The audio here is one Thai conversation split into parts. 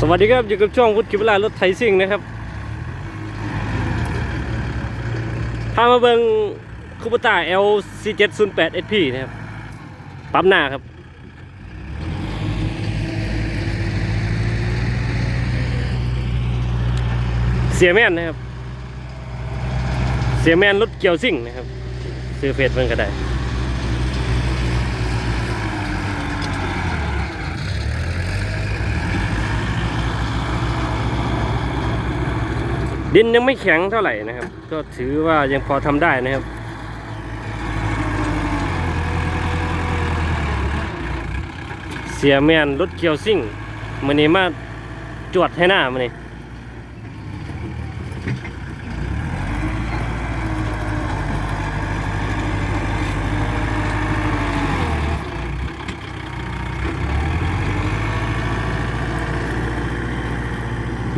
สวัสดีครับ อยู่กับช่องวุฒิกิบลารถไถซิ่งนะครับพามาเบิงคูปต้า L C708 SP นะครับ ปั๊มหน้าครับ เสียแม่นนะครับ เสียแม่นรถเกี่ยวซิ่งนะครับ ซื้อเฟซเพิ่นก็ได้ ดินยังไม่แข็งเท่าไหร่นะครับ ก็ถือว่ายังพอทำได้นะครับ เสียแมนรถเกียวซิ่งมันนี่มาจวดให้หน้ามันนี่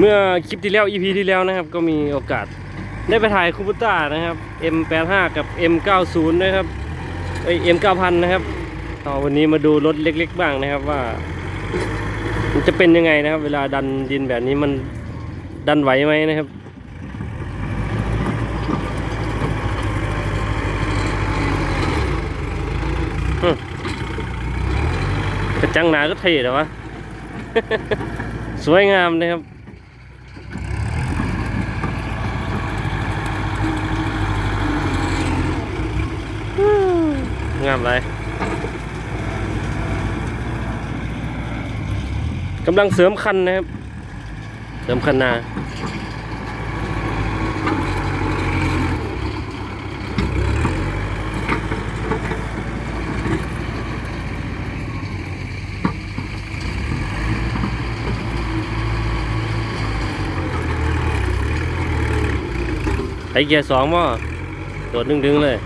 เมื่อคลิปที่แล้ว EP ที่แล้วนะครับ ก็มีโอกาสได้ไปถ่ายคูปต้านะครับ M85 กับ M90 นะครับเอ้ย M9000 นะครับต่อวันนี้มาดูรถเล็ก ๆ บ้างนะครับว่า มันจะเป็นยังไงนะครับ เวลาดันดินแบบนี้มันดันไหวไหมนะครับกระจังหนาก็เท่แต่วะ สวยงามนะครับ งามเลยกำลังเสริมคันนะครับ เสริมคันนาไอเกียร์สองบ่โดดดึงๆเลย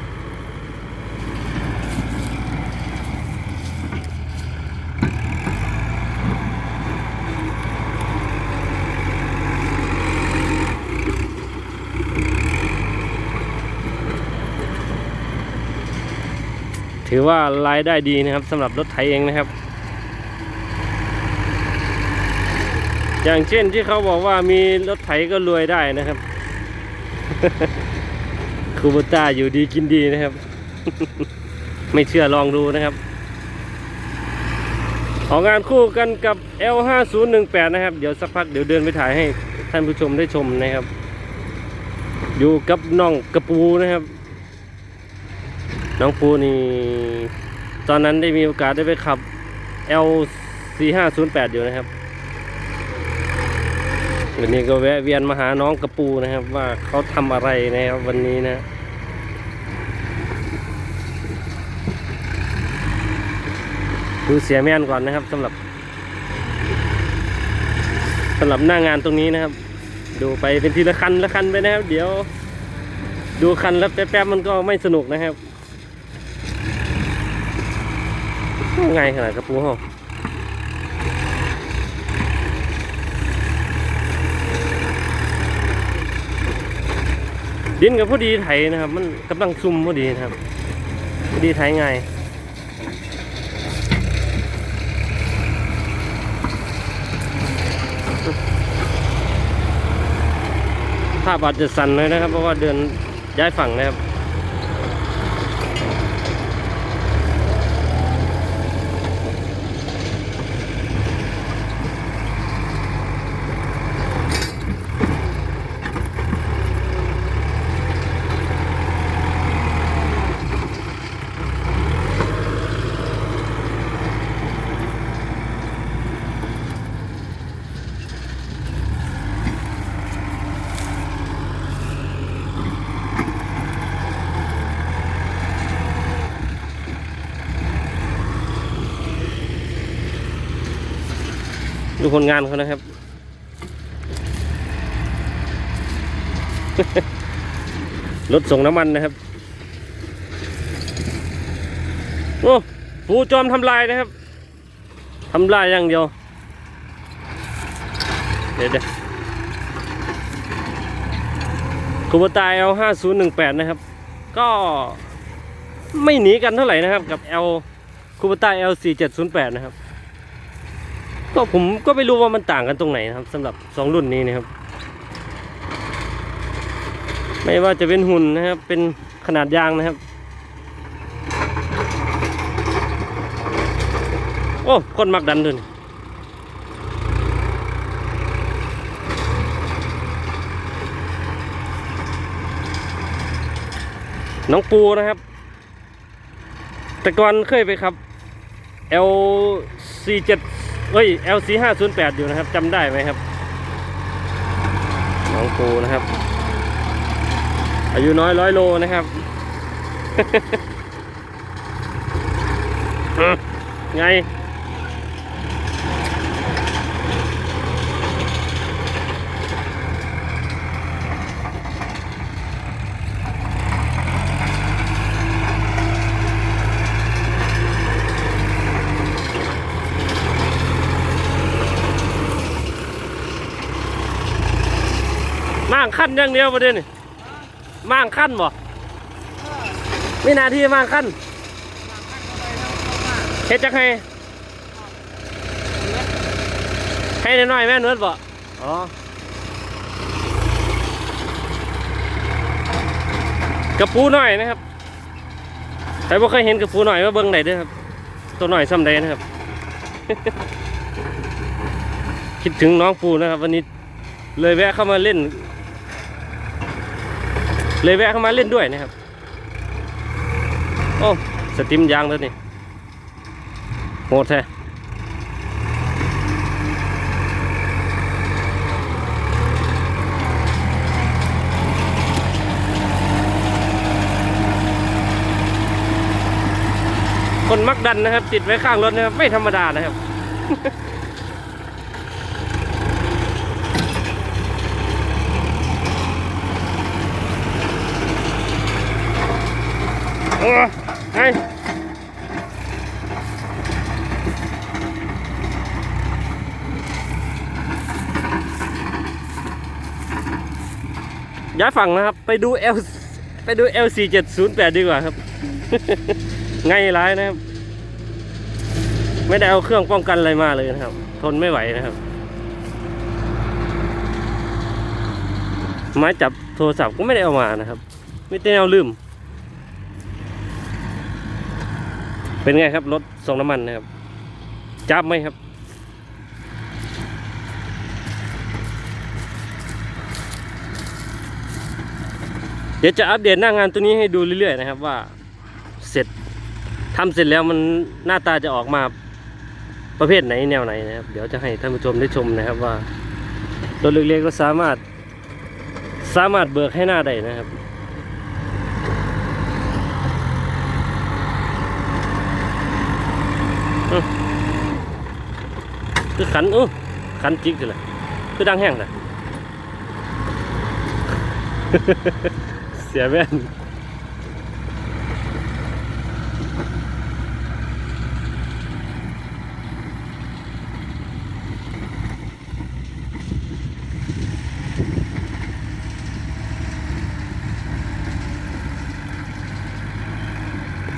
ถือว่ารายได้ดีนะครับสำหรับรถไถเองนะครับ อย่างเช่นที่เขาบอกว่ามีรถไถก็รวยได้นะครับคูโบต้าอยู่ดีกินดีนะครับ ไม่เชื่อลองดูนะครับออกงานคู่กันกับ L5018 นะครับ เดี๋ยวสักพักเดี๋ยวเดินไปถ่ายให้ท่านผู้ชมได้ชมนะครับ อยู่กับน้องกระปูนะครับ น้องปูนี่ ตอนนั้นได้มีโอกาสได้ไปขับ L 4 5 0 8 อยู่นะครับ วันนี้ก็แวะเวียนมาหาน้องกระปูนะครับ ว่าเขาทำอะไรนะครับวันนี้นะดูเสียแม่นก่อนนะครับสำหรับสำหรับหน้างานตรงนี้นะครับ ดูไปเป็นทีละคันละคันไปนะครับ เดี๋ยว ดูคันแล้วแป๊บๆมันก็ไม่สนุกนะครับ ไงขนาดกระปูห้องดินกับพอดีไถนะครับ มันกำลังซุ่มพอดีนะครับพอดีไถง่ายภาพอาจจะสั่นเลยนะครับ เพราะว่าเดินย้ายฝั่งนะครับ ดูผลงานเขานะครับ รถส่งน้ำมันนะครับ โอ้ปูจอมทำลายนะครับทำลายอย่างเดียว เดี๋ยวเดี๋ยวคูบตาย L ห้าศูนย์หนึ่งแปดนะครับ ก็ไม่หนีกันเท่าไหร่นะครับ กับ L คูบตาย L สี่เจ็ดศูนย์แปดนะครับ ก็ผมก็ไม่รู้ว่ามันต่างกันตรงไหนนะครับสำหรับสองรุ่นนี้นะครับ ไม่ว่าจะเป็นหุ่นนะครับ เป็นขนาดยางนะครับ โอ้คนมักดันด้วยน้องปูนะครับ แต่ก่อนเคยไปครับ LC7 เอ้ย LC508 อยู่นะครับจำได้ไหมครับน้องปูนะครับ อายุน้อยร้อยโลนะครับไงางขั้นอย่างเดียวประเด็นนี่ม่างขั้นบ่ไม่นาทีม่างขั้นเฮ็ดจักให้ให้น้อยๆแม่นวดบ่อ๋อกระปูหน่อยนะครับใครบ่เคยเห็นกระปูหน่อยมาเบิ่งไหนเด้อครับ ตัวหน่อยซ้ำใดนะครับ คิดถึงน้องปูนะครับ วันนี้เลยแวะเข้ามาเล่น เลยแวะเข้ามาเล่นด้วยนะครับ โอ้สติมยางแล้วนี่โหดแท้คนมักดันนะครับ ติดไว้ข้างรถนะครับ ไม่ธรรมดานะครับ เออไงย้ายฝั่งนะครับ ไปดู L ไปดู L 4 7 0 8ดีกว่าครับ ง่ายร้ายนะครับ ไม่ได้เอาเครื่องป้องกันอะไรมาเลยนะครับ ทนไม่ไหวนะครับ ไม้จับโทรศัพท์ก็ไม่ได้เอามานะครับ ไม่ได้เอาลืม เป็นไงครับรถส่งน้ำมันนะครับจับไหมครับ เดี๋ยวจะอัปเดตหน้างานตัวนี้ให้ดูเรื่อยๆนะครับว่าเสร็จทำเสร็จแล้วมันหน้าตาจะออกมาประเภทไหนแนวไหนนะครับ เดี๋ยวจะให้ท่านผู้ชมได้ชมนะครับว่ารถเล็กๆก็สามารถสามารถเบิกให้หน้าได้นะครับ คือขันเออขันจิกเลยคือดังแห้งเลยเสียแม่น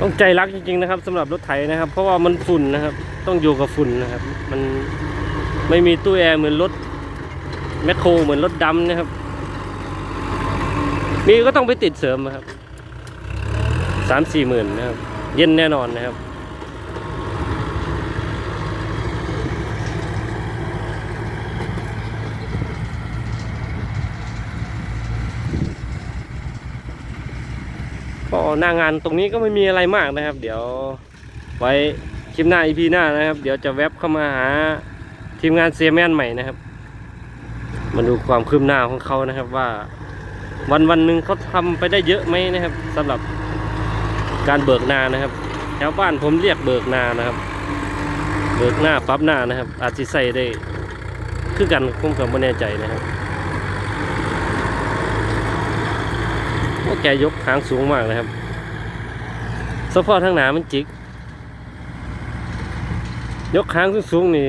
ต้องใจรักจริงๆนะครับสำหรับรถไถนะครับ เพราะว่ามันฝุ่นนะครับ ต้องอยู่กับฝุ่นนะครับ มันไม่มีตู้แอร์เหมือนรถแมคโครเหมือนรถดำนะครับ มีก็ต้องไปติดเสริมนะครับสามสี่หมื่นนะครับ เย็นแน่นอนนะครับ หน้างานตรงนี้ก็ไม่มีอะไรมากนะครับ เดี๋ยวไว้คลิปหน้าอีพีหน้านะครับ เดี๋ยวจะแวบเข้ามาหาทีมงานเซียแมนใหม่นะครับ มาดูความคืบหน้าของเขานะครับว่า วันวันหนึ่งเขาทำไปได้เยอะไหมนะครับสำหรับการเบิกนานะครับแถวบ้านผมเรียกเบิกนานะครับ เบิกหน้าปั๊บหน้านะครับ อาจจะใส่ได้คือกันผมก็ไม่แน่ใจนะครับโอ้แกยกหางสูงมากนะครับ สะโพทางหนามันจิก ยกหางสูงๆนี่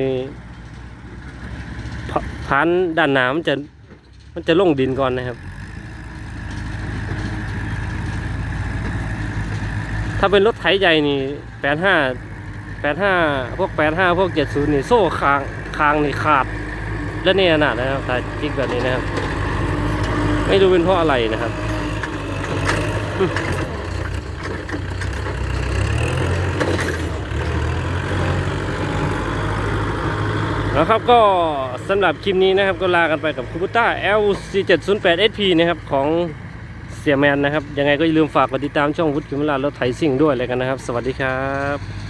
ผ่านด้านหนามันจะ มันจะลงดินก่อนนะครับ ถ้าเป็นรถไถใหญ่นี่แปดห้าแปดห้าพวกแปดห้าพวกเจ็ดศูนย์นี่โซ่คางคางนี่ขาด และเนี่ยขนาดนะครับถ่จิกแบบนี้นะครับ ไม่รู้เป็นเพราะอะไรนะครับ นะครับก็สำหรับคลิปนี้นะครับก็ลากันไปกับคูปต้า LC708SP นะครับของเสียแมนนะครับ ยังไงก็อย่าลืมฝากกดติดตามช่องวุฒิคิมลารถไถซิ่งด้วยเลยกันนะครับ สวัสดีครับ